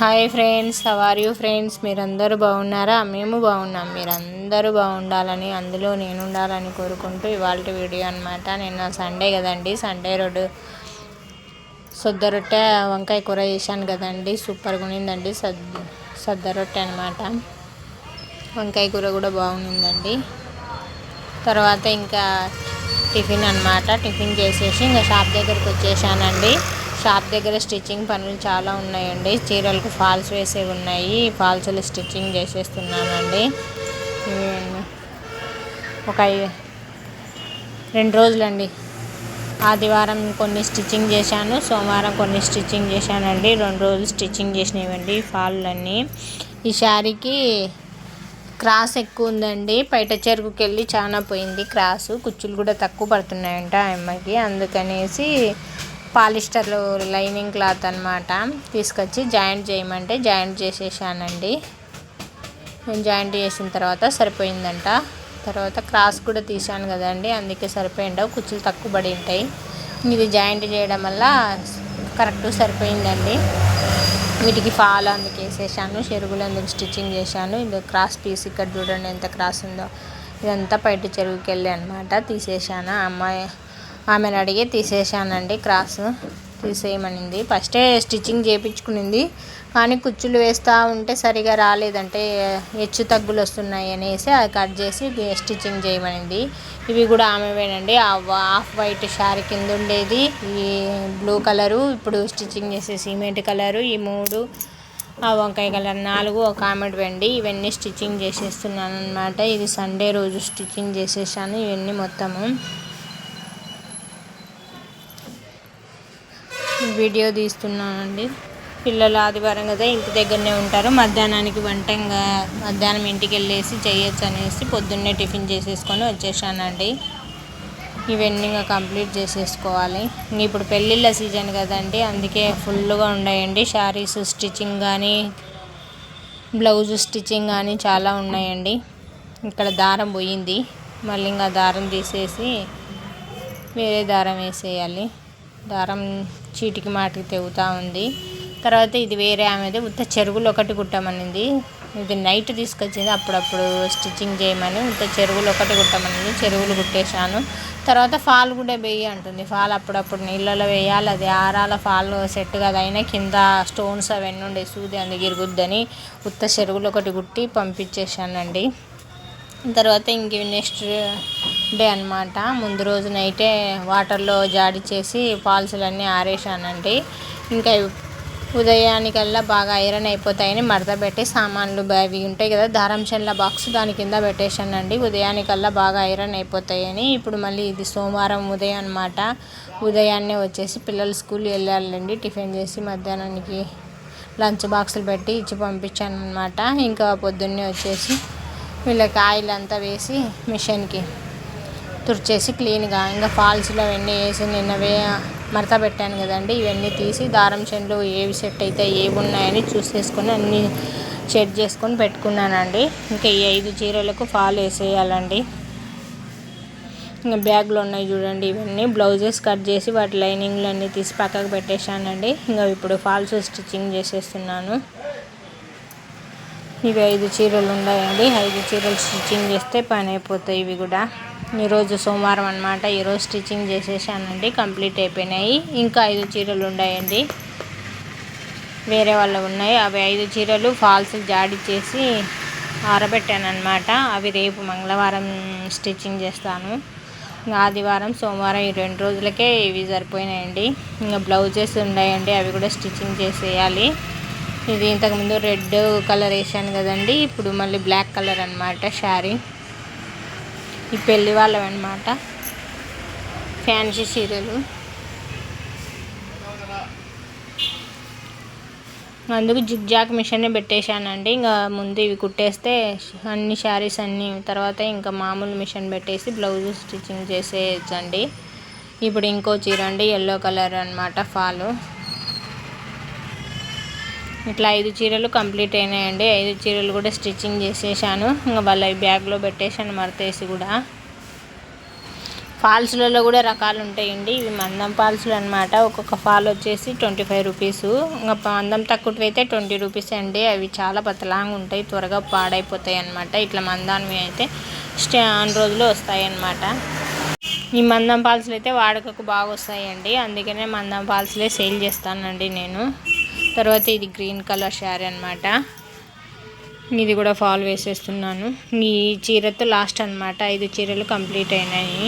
Hi friends are you friends మీరందరూ బాగున్నారా? మేము బాగున్నాం. మీరందరూ బాగుండాలని అందులో నేను ఉండాలని కోరుకుంటూ ఇవాళ వీడియో అనమాట నిన్న సండే కదండి సండే రోడ్డు సొద్ద రొట్టె వంకాయ కూర చేశాను కదండి. సూపర్గా ఉన్నిందండి సద్ సద్ద రొట్టె అనమాట వంకాయ కూర కూడా బాగుండిందండి. తర్వాత ఇంకా టిఫిన్ అనమాట టిఫిన్ చేసేసి ఇంకా షాప్ దగ్గరికి వచ్చేసానండి. షాప్ దగ్గర స్టిచ్చింగ్ పనులు చాలా ఉన్నాయండి. చీరలకు ఫాల్స్ వేసేవి ఉన్నాయి. ఫాల్స్లో స్టిచ్చింగ్ చేసేస్తున్నానండి. ఒక రెండు రోజులండి. ఆదివారం కొన్ని స్టిచ్చింగ్ చేశాను. సోమవారం కొన్ని స్టిచ్చింగ్ చేశానండి. రెండు రోజులు స్టిచ్చింగ్ చేసినవండి ఫాళ్ళన్నీ ఈ శారీకి క్రాస్ ఎక్కువ ఉందండి. బయట చెరుకుకి వెళ్ళి చాలా పోయింది క్రాసు. కుచ్చులు కూడా తక్కువ పడుతున్నాయంట ఆ అమ్మాయికి. అందుకనేసి పాలిస్టర్ లైనింగ్ క్లాత్ అనమాట తీసుకొచ్చి జాయింట్ చేయమంటే జాయింట్ చేసేసానండి. జాయింట్ చేసిన తర్వాత సరిపోయిందంట. తర్వాత క్రాస్ కూడా తీసాను కదండి అందుకే సరిపోయిండవు కుచ్చులు తక్కువ పడి ఉంటాయి. ఇది జాయింట్ చేయడం వల్ల కరెక్ట్ సరిపోయిందండి. వీటికి ఫాల్ అందుకు వేసేసాను చెరుగులు అందుకు స్టిచ్చింగ్ చేశాను. ఇది క్రాస్ పీస్ ఇక్కడ చూడండి ఎంత క్రాస్ ఉందో. ఇదంతా బయట చెరువుకి వెళ్ళి అనమాట తీసేసాను. అమ్మాయి ఆమెను అడిగి తీసేసానండి క్రాస్ తీసేయమనింది. ఫస్టే స్టిచ్చింగ్ చేయించుకునింది కానీ కుచ్చులు వేస్తూ ఉంటే సరిగా రాలేదంటే హెచ్చు తగ్గులు వస్తున్నాయి అనేసి అది కట్ చేసి స్టిచ్చింగ్ చేయమనింది. ఇవి కూడా ఆమెవేనండి. ఆఫ్ వైట్ శారీ కింద ఉండేది. ఈ బ్లూ కలరు ఇప్పుడు స్టిచ్చింగ్ చేసే సిమెంట్ కలరు ఈ మూడు ఆ వంకాయ కలర్ నాలుగు ఒక ఆమెడు వెండి ఇవన్నీ స్టిచ్చింగ్ చేసేస్తున్నాను అనమాట ఇది సండే రోజు స్టిచ్చింగ్ చేసేసాను. ఇవన్నీ మొత్తము. వీడియో తీస్తున్నానండి. పిల్లలు ఆదివారం కదా ఇంటి దగ్గరనే ఉంటారు. మధ్యాహ్నానికి వంటంగా మధ్యాహ్నం ఇంటికి వెళ్ళేసి చేయొచ్చు అనేసి పొద్దున్నే టిఫిన్ చేసేసుకొని వచ్చేసానండి. ఇవన్నీ ఇంకా కంప్లీట్ చేసేసుకోవాలి. ఇప్పుడు పెళ్ళిళ్ళ సీజన్ కదండి. అందుకే ఫుల్గా ఉన్నాయండి. శారీస్ స్టిచ్చింగ్ కానీ బ్లౌజ్ స్టిచ్చింగ్ కానీ చాలా ఉన్నాయండి. ఇక్కడ దారం పోయింది. మళ్ళీ ఇంకా దారం తీసేసి వేరే దారం వేసేయాలి. దారం చీటికి మాటికి తెగుతూ ఉంది. తర్వాత ఇది వేరే ఆమెది. ఉత్త చెరుగులు ఒకటి కుట్టమనింది. ఇది నైట్ తీసుకొచ్చింది. అప్పుడప్పుడు స్టిచ్చింగ్ చేయమని ఉత్త చెరువులు ఒకటి కుట్టమనింది. చెరువులు కుట్టేశాను. తర్వాత ఫాల్ కూడా వేయి అంటుంది. ఫాల్ అప్పుడప్పుడు నీళ్ళలో వేయాలి. అది ఆరాల ఫాల్ సెట్ కదా. అయినా కింద స్టోన్స్ అవన్నీ ఉండే సూది అందుకు ఇరుగుద్దని ఉత్త చెరువులు ఒకటి కుట్టి పంపించేశానండి. తర్వాత ఇంక నెక్స్ట్ డే అనమాట ముందు రోజు నైటే వాటర్లో జాడి చేసి ఫాల్స్లన్నీ ఆరేసానండి ఇంకా ఉదయానికల్లా బాగా ఐరన్ అయిపోతాయని మడత పెట్టి సామాన్లు అవి ఉంటాయి కదా దారం చెల్ల బాక్స్ దాని కింద పెట్టేశానండి. ఉదయానికల్లా బాగా ఐరన్ అయిపోతాయని ఇప్పుడు మళ్ళీ ఇది సోమవారం ఉదయం అనమాట ఉదయాన్నే వచ్చేసి పిల్లలు స్కూల్ వెళ్ళాలండి. టిఫిన్ చేసి మధ్యాహ్నానికి లంచ్ బాక్సులు పెట్టి ఇచ్చి పంపించాను అనమాట ఇంకా పొద్దున్నే వచ్చేసి వీళ్ళకి ఆయిల్ అంతా వేసి మిషన్కి తుడిచేసి క్లీన్గా ఇంకా ఫాల్స్లో అవన్నీ వేసి నిన్న వే మడత పెట్టాను కదండి ఇవన్నీ తీసి దారం చెండ్లు ఏవి సెట్ అయితే ఏవి ఉన్నాయని చూసేసుకొని అన్నీ సెట్ చేసుకొని పెట్టుకున్నానండి. ఇంకా ఈ ఐదు చీరలకు ఫాల్ వేసేయాలండి. ఇంకా బ్యాగ్లో ఉన్నాయి చూడండి ఇవన్నీ బ్లౌజెస్ కట్ చేసి వాటి లైనింగ్లు అన్నీ తీసి పక్కకు పెట్టేశానండి. ఇంకా ఇప్పుడు ఫాల్స్ స్టిచ్చింగ్ చేసేస్తున్నాను. ఇవి ఐదు చీరలు ఉన్నాయండి. ఐదు చీరలు స్టిచ్చింగ్ చేస్తే పని అయిపోతాయి ఇవి కూడా. ఈరోజు సోమవారం అనమాట ఈరోజు స్టిచ్చింగ్ చేసేసానండి. కంప్లీట్ అయిపోయినాయి. ఇంకా ఐదు చీరలు ఉన్నాయండి. వేరే వాళ్ళు ఉన్నాయి. అవి ఐదు చీరలు ఫాల్స్ జాడి చేసి ఆరబెట్టాను అవి రేపు మంగళవారం స్టిచ్చింగ్ చేస్తాను. ఆదివారం సోమవారం ఈ రెండు రోజులకే ఇవి సరిపోయినాయండి. ఇంకా బ్లౌజెస్ ఉన్నాయండి. అవి కూడా స్టిచ్చింగ్ చేసేయాలి. ఇది ఇంతకుముందు రెడ్ కలర్ వేసాను కదండి. ఇప్పుడు మళ్ళీ బ్లాక్ కలర్ అనమాట శారీ. ఈ పెళ్ళి వాళ్ళవి అనమాట ఫ్యాన్సీ చీరలు అందుకు జిగ్జాక్ మిషన్ పెట్టేశానండి. ఇంకా ముందు ఇవి కుట్టేస్తే అన్ని శారీస్ అన్ని తర్వాత ఇంకా మామూలు మిషన్ పెట్టేసి బ్లౌజ్ స్టిచ్చింగ్ చేసేయచ్చండి. ఇప్పుడు ఇంకో చీర అండి ఎల్లో కలర్ అనమాట ఫాలు ఇట్లా ఐదు చీరలు కంప్లీట్ అయినాయండి. ఐదు చీరలు కూడా స్టిచ్చింగ్ చేసేసాను. ఇంకా వాళ్ళ బ్యాగ్లో పెట్టేసాను మరతేసి కూడా. ఫాల్స్లలో కూడా రకాలు ఉంటాయండి. ఇవి మందం ఫాల్స్లు అనమాట ఒక్కొక్క ఫాల్ వచ్చేసి ట్వంటీ ఫైవ్ రూపీస్. ఇంకా మందం తక్కువ అయితే ట్వంటీ రూపీస్ అండి. అవి చాలా పతలాంగా ఉంటాయి. త్వరగా పాడైపోతాయి అనమాట ఇట్లా మందానివి అయితే స్టే ఆన్ రోజులు వస్తాయి అన్నమాట. ఈ మందం పాల్స్లు అయితే వాడకకు బాగా వస్తాయండి. అందుకనే మందం పాల్సులే సేల్ చేస్తానండి నేను. తర్వాత ఇది గ్రీన్ కలర్ శారీ అనమాట ఇది కూడా ఫాల్ వేసేస్తున్నాను. ఈ చీరతో లాస్ట్ అనమాట ఐదు చీరలు కంప్లీట్ అయినాయి.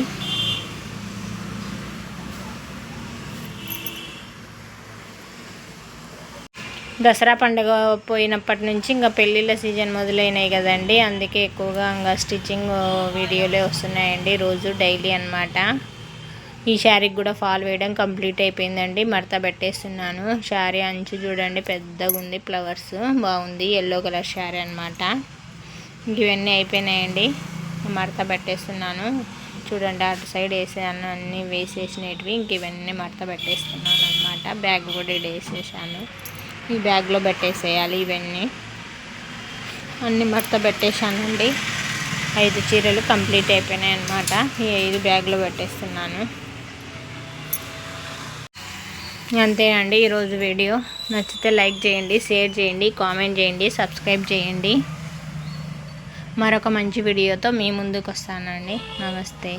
దసరా పండుగ పోయినప్పటి నుంచి ఇంకా పెళ్ళిళ్ళ సీజన్ మొదలైనాయి కదండి. అందుకే ఎక్కువగా ఇంకా స్టిచ్చింగ్ వీడియోలే వస్తున్నాయండి రోజు డైలీ అనమాట ఈ శారీకి కూడా ఫాల్ వేయడం కంప్లీట్ అయిపోయిందండి. మడత పెట్టేస్తున్నాను. శారీ అంచు చూడండి పెద్దగా ఉంది. ఫ్లవర్స్ బాగుంది. ఎల్లో కలర్ శారీ అనమాట ఇవన్నీ అయిపోయినాయండి. మడత పెట్టేస్తున్నాను. చూడండి అటు సైడ్ వేసాను. అన్నీ వేసేసినవి. ఇంక ఇవన్నీ మడత పెట్టేస్తున్నాను అనమాట బ్యాగ్ కూడా వేసేసాను ఈ బ్యాగ్లో పెట్టేసేయాలి ఇవన్నీ. అన్ని మడత పెట్టేశానండి. ఐదు చీరలు కంప్లీట్ అయిపోయినాయి అనమాట ఈ ఐదు బ్యాగ్లో పెట్టేస్తున్నాను. అంతే అండి ఈరోజు వీడియో. నచ్చితే లైక్ చేయండి షేర్ చేయండి కామెంట్ చేయండి సబ్స్క్రైబ్ చేయండి. మరొక మంచి వీడియోతో మీ ముందుకు వస్తానండి. నమస్తే.